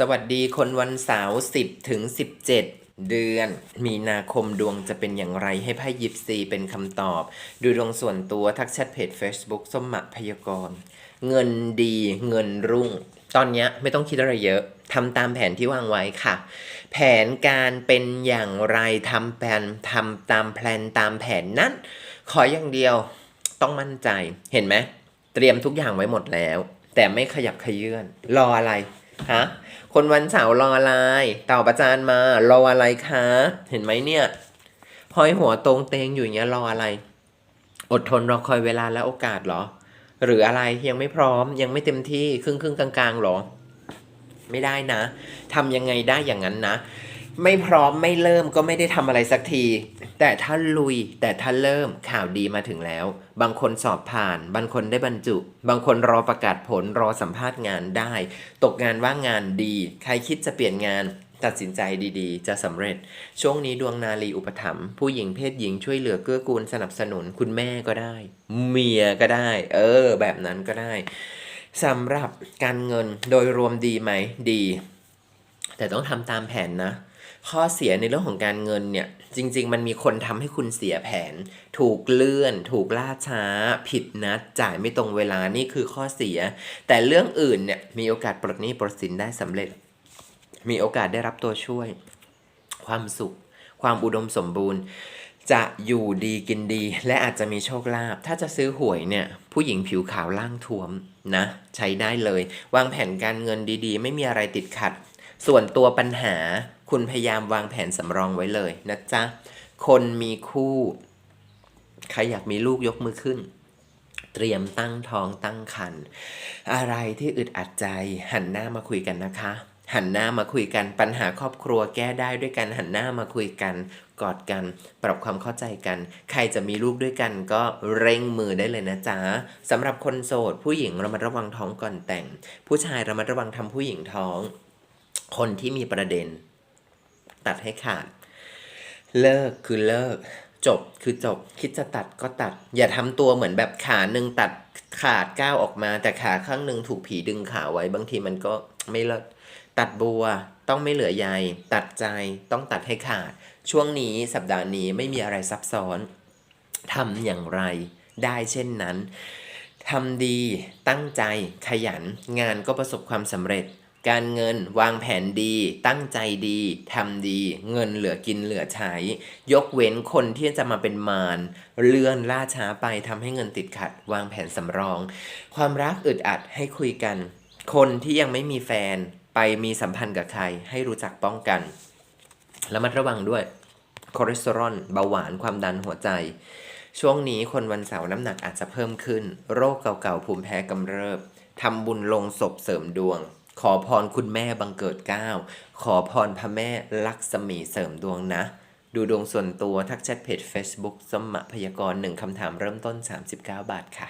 สวัสดีคนวันเสาร์10ถึง17เดือนมีนาคมดวงจะเป็นอย่างไรให้ไพ่ยิปซีเป็นคำตอบ ดูดวงส่วนตัวทักแชทเพจ Facebook ส้มหมักพยากรณ์เงินดีเงินรุ่ง ตอนนี้ไม่ต้องคิดอะไรเยอะทำตามแผนที่วางไว้ค่ะ แผนการเป็นอย่างไรทำแผนทำตามแผนตามแผนนั้น ขออย่างเดียวต้องมั่นใจเห็นไหมเตรียมทุกอย่างไว้หมดแล้ว แต่ไม่ขยับขยื่นรออะไร ฮะคนวันเสาร์รออะไรตอบประจานมารออะไรคะ เห็นไหมเนี่ยห้อยหัวตรงเตงอยู่อย่างเงี้ยรออะไร อดทนรอคอยเวลาและโอกาสหรอ หรืออะไรยังไม่พร้อมยังไม่เต็มที่ครึ่งครึ่งกลางๆหรอ ไม่ได้นะทำยังไงได้อย่างนั้นนะ ไม่พร้อมไม่เริ่มก็ไม่ได้ทำอะไรสักที แต่ถ้าลุย แต่ถ้าเริ่มข่าวดีมาถึงแล้ว บางคนสอบผ่าน บางคนได้บรรจุ บางคนรอประกาศผลรอสัมภาษณ์งานได้ ตกงานว่างงานดี ใครคิดจะเปลี่ยนงาน ตัดสินใจดีๆ จะสำเร็จ ช่วงนี้ดวงนาลีอุปถัมภ์ผู้หญิงเพศหญิงช่วยเหลือเกื้อกูลสนับสนุนคุณแม่ก็ได้ เมียก็ได้ เออ แบบนั้นก็ได้สำหรับการเงินโดยรวมดีไหมดี แต่ต้องทำตามแผนนะ ข้อเสียในเรื่องของการเงินเนี่ย จริง ๆ มันมีคนทำให้คุณเสียแผน ถูกเลื่อน ถูกล่าช้า ผิดนัด จ่ายไม่ตรงเวลานี่คือข้อเสีย แต่เรื่องอื่นเนี่ยมีโอกาสปลดหนี้ปลดสินได้สำเร็จ มีโอกาสได้รับตัวช่วย ความสุข ความอุดมสมบูรณ์จะอยู่ดีกินดีและอาจจะมีโชคลาภถ้าจะซื้อหวยเนี่ย ผู้หญิงผิวขาวล่างท้วมนะ ใช้ได้เลย วางแผนการเงินดีๆ ไม่มีอะไรติดขัด ส่วนตัวปัญหาคุณพยายามวางแผนสำรองไว้เลยนะจ๊ะ คนมีคู่ ใครอยากมีลูกยกมือขึ้น เตรียมตั้งท้องตั้งครรภ์อะไรที่อึดอัดใจหันหน้ามาคุยกันนะคะ หันหน้ามาคุยกันปัญหาครอบครัวแก้ได้ด้วยกันหันหน้ามาคุยกันกอดกันปรับความเข้าใจกัน ใครจะมีลูกด้วยกันก็เร่งมือได้เลยนะจ๊ะสำหรับคนโสด ผู้หญิงระมัดระวังท้องก่อนแต่ง ผู้ชายระมัดระวังทำผู้หญิงท้อง คนที่มีประเด็น ตัดให้ขาด เลิกคือเลิก จบคือจบ คิดจะตัดก็ตัด อย่าทำตัวเหมือนแบบขาหนึ่งตัดขาดก้าวออกมา แต่ขาข้างหนึ่งถูกผีดึงขาไว้บางทีมันก็ไม่เลิศตัดบัวต้องไม่เหลือใยตัดใจต้องตัดให้ขาด ช่วงนี้สัปดาห์นี้ไม่มีอะไรซับซ้อนทำอย่างไรได้เช่นนั้นทำดีตั้งใจขยันงานก็ประสบความสำเร็จ การเงินวางแผนดี ตั้งใจดีทำดี เงินเหลือกินเหลือใช้ ยกเว้นคนที่จะมาเป็นมารเลื่อนล่าช้าไปทำให้เงินติดขัด วางแผนสำรอง ความรักอึดอัดให้คุยกัน คนที่ยังไม่มีแฟนไปมีสัมพันธ์กับใคร ให้รู้จักป้องกันแล้วมัดระวังด้วยคอเลสเตอรอลเบาหวานความดันหัวใจ ช่วงนี้คนวันเสาร์น้ำหนักอาจจะเพิ่มขึ้น โรคเก่าๆภูมิแพ้กำเริบทำบุญลงศพเสริมดวง ขอพรคุณแม่บังเกิดเก้าขอพรพระแม่ลักษมีเสริมดวงนะ ดูดวงส่วนตัวทักแชทเพจ Facebook สมมะพยากรณ์หนึ่งคำถามเริ่มต้น 39 บาทค่ะ